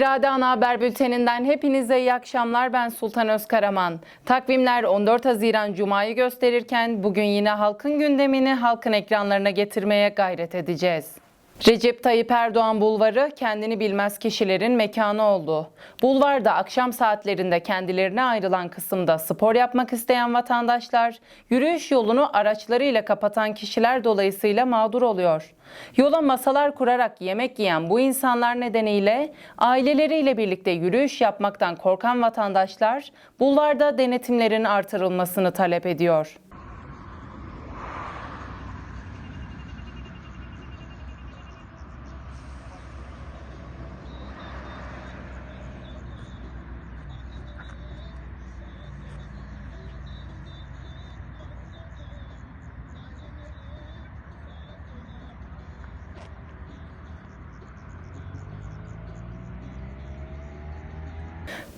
İrade Ana Haber Bülteninden hepinize iyi akşamlar. Ben Sultan Özkaraman. Takvimler 14 Haziran Cuma'yı gösterirken bugün yine halkın gündemini halkın ekranlarına getirmeye gayret edeceğiz. Recep Tayyip Erdoğan Bulvarı kendini bilmez kişilerin mekanı oldu. Bulvarda akşam saatlerinde kendilerine ayrılan kısımda spor yapmak isteyen vatandaşlar, yürüyüş yolunu araçlarıyla kapatan kişiler dolayısıyla mağdur oluyor. Yola masalar kurarak yemek yiyen bu insanlar nedeniyle aileleriyle birlikte yürüyüş yapmaktan korkan vatandaşlar bulvarda denetimlerin artırılmasını talep ediyor.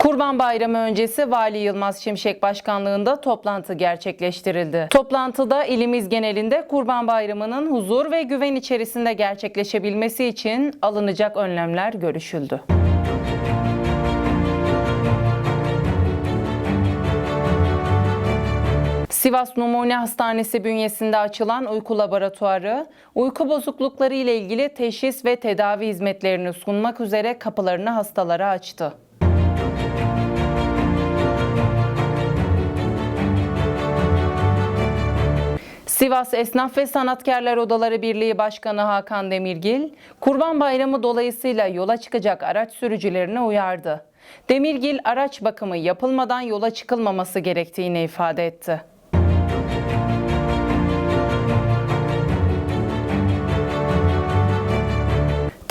Kurban Bayramı öncesi Vali Yılmaz Şimşek başkanlığında toplantı gerçekleştirildi. Toplantıda ilimiz genelinde Kurban Bayramı'nın huzur ve güven içerisinde gerçekleşebilmesi için alınacak önlemler görüşüldü. Sivas Numune Hastanesi bünyesinde açılan uyku laboratuvarı, uyku bozuklukları ile ilgili teşhis ve tedavi hizmetlerini sunmak üzere kapılarını hastalara açtı. Sivas Esnaf ve Sanatkarlar Odaları Birliği Başkanı Hakan Demirgil, Kurban Bayramı dolayısıyla yola çıkacak araç sürücülerine uyardı. Demirgil, araç bakımı yapılmadan yola çıkılmaması gerektiğini ifade etti.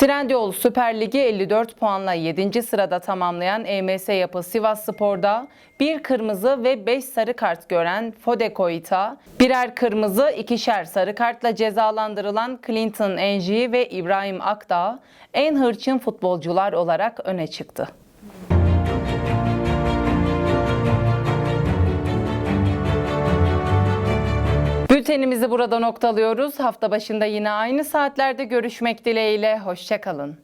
Trendyol Süper Ligi 54 puanla 7. sırada tamamlayan EMS Yapı Sivas Spor'da bir kırmızı ve 5 sarı kart gören Fode Koita, birer kırmızı ikişer sarı kartla cezalandırılan Clinton Enji ve İbrahim Akdağ en hırçın futbolcular olarak öne çıktı. Bültenimizi burada noktalıyoruz. Hafta başında yine aynı saatlerde görüşmek dileğiyle. Hoşçakalın.